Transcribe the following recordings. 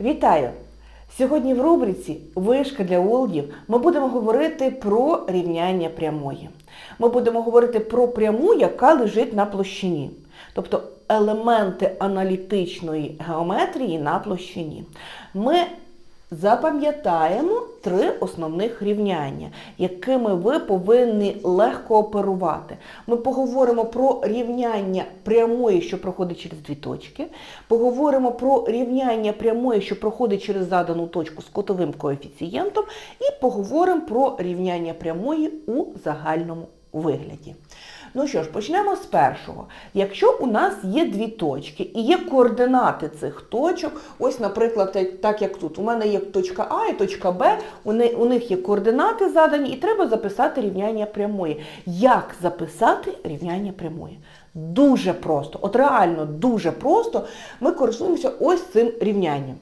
Вітаю! Сьогодні в рубриці Вишка для олдів ми будемо говорити про рівняння прямої. Ми будемо говорити про пряму, яка лежить на площині. Тобто елементи аналітичної геометрії на площині. Ми запам'ятаємо три основних рівняння, якими ви повинні легко оперувати. Ми поговоримо про рівняння прямої, що проходить через дві точки. Поговоримо про рівняння прямої, що проходить через задану точку з котовим коефіцієнтом, і поговоримо про рівняння прямої у загальному вигляді. Ну що ж, почнемо з першого. Якщо у нас є дві точки і є координати цих точок, ось, наприклад, так- як тут, у мене є точка А і точка Б, у у них є координати задані, і треба записати рівняння прямої. Як записати рівняння прямої? Дуже просто, от реально дуже просто ми користуємося ось цим рівнянням.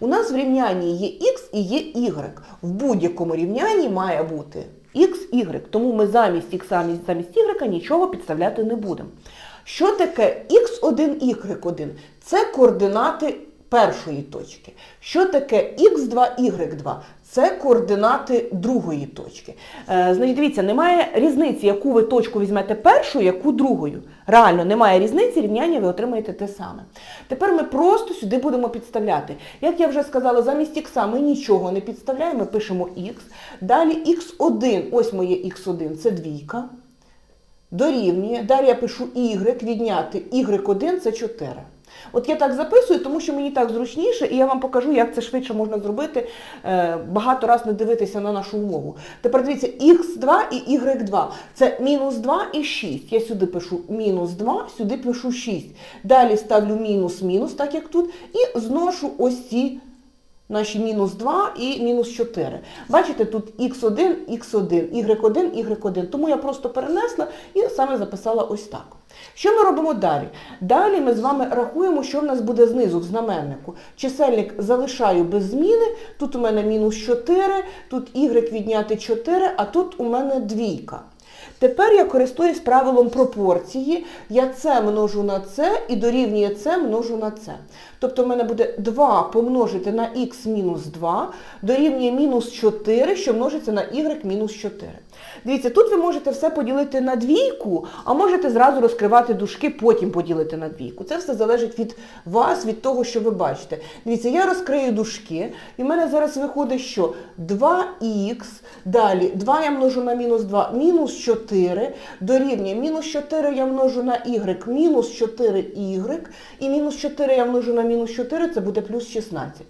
У нас в рівнянні є х і є y. В будь-якому рівнянні має бути x, y. Тому ми замість X, замість, y нічого підставляти не будемо. Що таке x1, y1? Це координати першої точки. Що таке x2, y2? Це координати другої точки. Е, значить, дивіться, немає різниці, яку ви точку візьмете першою, яку другою. Реально немає різниці, рівняння ви отримаєте те саме. Тепер ми просто сюди будемо підставляти. Як я вже сказала, замість х ми нічого не підставляємо, ми пишемо х. Далі х1, ось моє х1, це двійка. Дорівнює. Далі я пишу y, відняти y1 це 4. От я так записую, тому що мені так зручніше, і я вам покажу, як це швидше можна зробити, е, багато раз не дивитися на нашу умову. Тепер дивіться, х2 і y2. Це мінус 2 і 6. Я сюди пишу мінус 2, сюди пишу 6. Далі ставлю мінус-мінус, так як тут, і зношу ось ці наші мінус 2 і мінус 4. Бачите, тут х1, х1, y1, y1. Тому я просто перенесла і саме записала ось так. Що ми робимо далі? Далі ми з вами рахуємо, що в нас буде знизу в знаменнику. Чисельник залишаю без зміни. Тут у мене мінус 4, тут y відняти 4, а тут у мене двійка. Тепер я користуюсь правилом пропорції. Я це множу на це і дорівнює це множу на це. Тобто в мене буде 2 помножити на х мінус 2 дорівнює мінус 4, що множиться на y мінус 4. Дивіться, тут ви можете все поділити на двійку, а можете зразу розкривати дужки, потім поділити на двійку. Це все залежить від вас, від того, що ви бачите. Дивіться, я розкрию дужки, і в мене зараз виходить, що 2х, далі 2 я множу на мінус 2, мінус 4, дорівнює мінус 4 я множу на y, мінус 4y, і мінус 4 я множу на мінус 4, це буде плюс 16.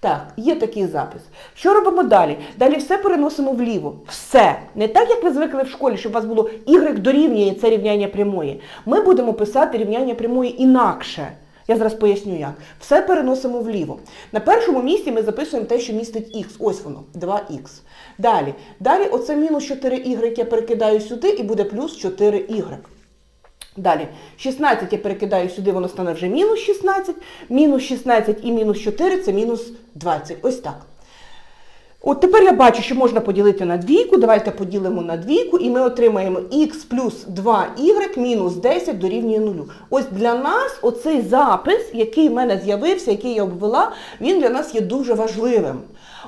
Так, є такий запис. Що робимо далі? Далі все переносимо вліво. Все. Не так, як ви звикли в школі, щоб у вас було y дорівнює це рівняння прямої. Ми будемо писати рівняння прямої інакше. Я зараз поясню як. Все переносимо вліво. На першому місці ми записуємо те, що містить х. Ось воно, 2х. Далі. Далі оце мінус 4y я перекидаю сюди і буде плюс 4y. Далі, 16 я перекидаю сюди, воно стане вже мінус 16. Мінус 16 і мінус 4 це мінус 20. Ось так. От тепер я бачу, що можна поділити на двійку. Давайте поділимо на двійку, і ми отримаємо х плюс 2y мінус 10 дорівнює 0. Ось для нас оцей запис, який в мене з'явився, який я обвела, він для нас є дуже важливим.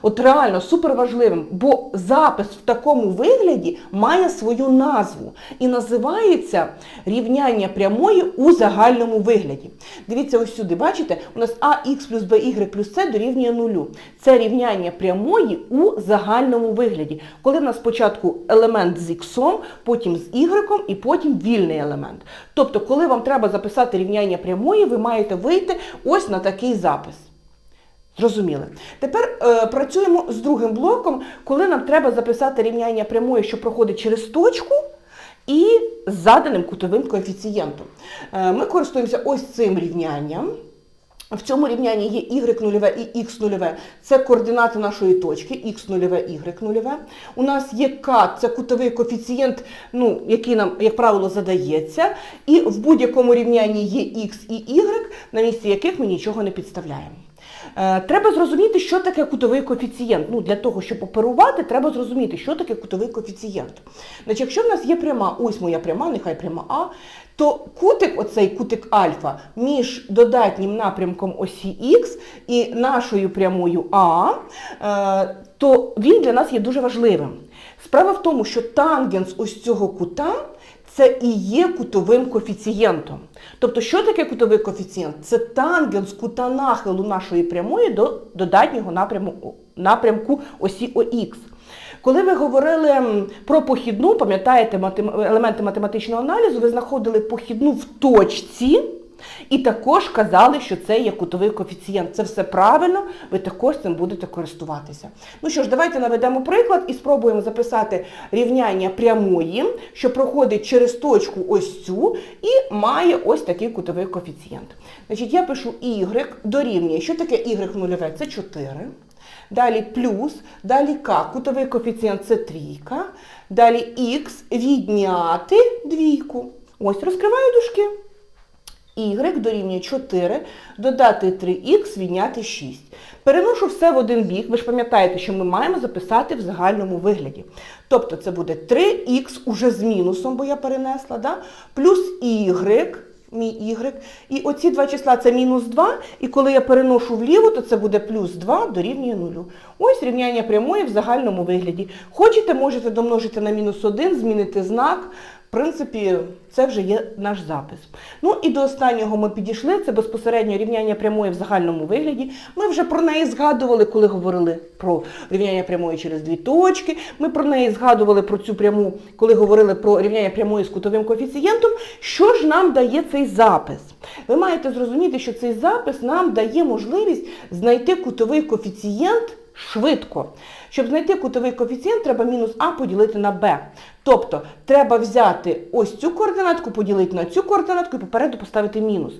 От реально супер важливим, бо запис в такому вигляді має свою назву і називається рівняння прямої у загальному вигляді. Дивіться ось сюди, бачите, у нас ах плюс by плюс c дорівнює нулю. Це рівняння прямої у загальному вигляді, коли в нас спочатку елемент з х, потім з y і потім вільний елемент. Тобто, коли вам треба записати рівняння прямої, ви маєте вийти ось на такий запис. Зрозуміли. Тепер е, працюємо з другим блоком, коли нам треба записати рівняння прямої, що проходить через точку, і з заданим кутовим коефіцієнтом. Е, ми користуємося ось цим рівнянням. В цьому рівнянні є y нульове і x нульове. Це координати нашої точки, x нульове, y нульове. У нас є k, це кутовий коефіцієнт, ну, який нам, як правило, задається. І в будь-якому рівнянні є x і y, на місці яких ми нічого не підставляємо. Е, Треба зрозуміти, що таке кутовий коефіцієнт. Ну, для того, щоб оперувати, треба зрозуміти, що таке кутовий коефіцієнт. Значить, якщо в нас є пряма, ось моя пряма, нехай пряма А, то кутик, оцей кутик альфа, між додатнім напрямком осі Х і нашою прямою А, е, то він для нас є дуже важливим. Справа в тому, що тангенс ось цього кута це і є кутовим коефіцієнтом. Тобто, що таке кутовий коефіцієнт? Це тангенс кута нахилу нашої прямої до додатнього напряму, напрямку осі ОХ. Коли ви говорили про похідну, пам'ятаєте елементи математичного аналізу, ви знаходили похідну в точці. І також казали, що це є кутовий коефіцієнт. Це все правильно, ви також цим будете користуватися. Ну що ж, давайте наведемо приклад і спробуємо записати рівняння прямої, що проходить через точку ось цю і має ось такий кутовий коефіцієнт. Значить, я пишу y дорівнює. Що таке y нульове? Це 4. Далі плюс, далі k, кутовий коефіцієнт це трійка. Далі х відняти двійку. Ось розкриваю дужки y дорівнює 4, додати 3х, відняти 6. Переношу все в один бік. Ви ж пам'ятаєте, що ми маємо записати в загальному вигляді. Тобто це буде 3х уже з мінусом, бо я перенесла, да? плюс y, мій y. І оці два числа це мінус 2, і коли я переношу вліво, то це буде плюс 2 дорівнює 0. Ось рівняння прямої в загальному вигляді. Хочете, можете домножити на мінус 1, змінити знак. Принципі, це вже є наш запис. Ну і до останнього ми підійшли. Це безпосередньо рівняння прямої в загальному вигляді. Ми вже про неї згадували, коли говорили про рівняння прямої через дві точки. Ми про неї згадували про цю пряму, коли говорили про рівняння прямої з кутовим коефіцієнтом. Що ж нам дає цей запис? Ви маєте зрозуміти, що цей запис нам дає можливість знайти кутовий коефіцієнт швидко. Щоб знайти кутовий коефіцієнт, треба мінус А поділити на Б. Тобто треба взяти ось цю координатку, поділити на цю координатку і попереду поставити мінус.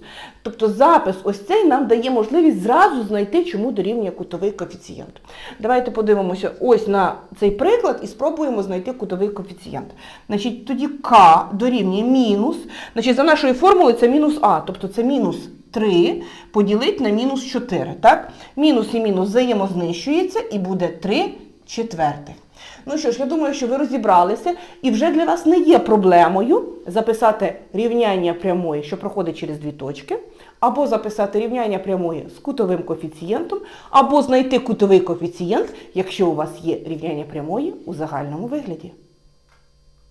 Тобто запис ось цей нам дає можливість зразу знайти, чому дорівнює кутовий коефіцієнт. Давайте подивимося ось на цей приклад і спробуємо знайти кутовий коефіцієнт. Значить, тоді К дорівнює мінус. Значить, за нашою формулою це мінус А, тобто це мінус 3 поділити на мінус 4. Так? Мінус і мінус взаємознищується і буде 3 четвертих. Ну що ж, я думаю, що ви розібралися, і вже для вас не є проблемою записати рівняння прямої, що проходить через дві точки, або записати рівняння прямої з кутовим коефіцієнтом, або знайти кутовий коефіцієнт, якщо у вас є рівняння прямої у загальному вигляді.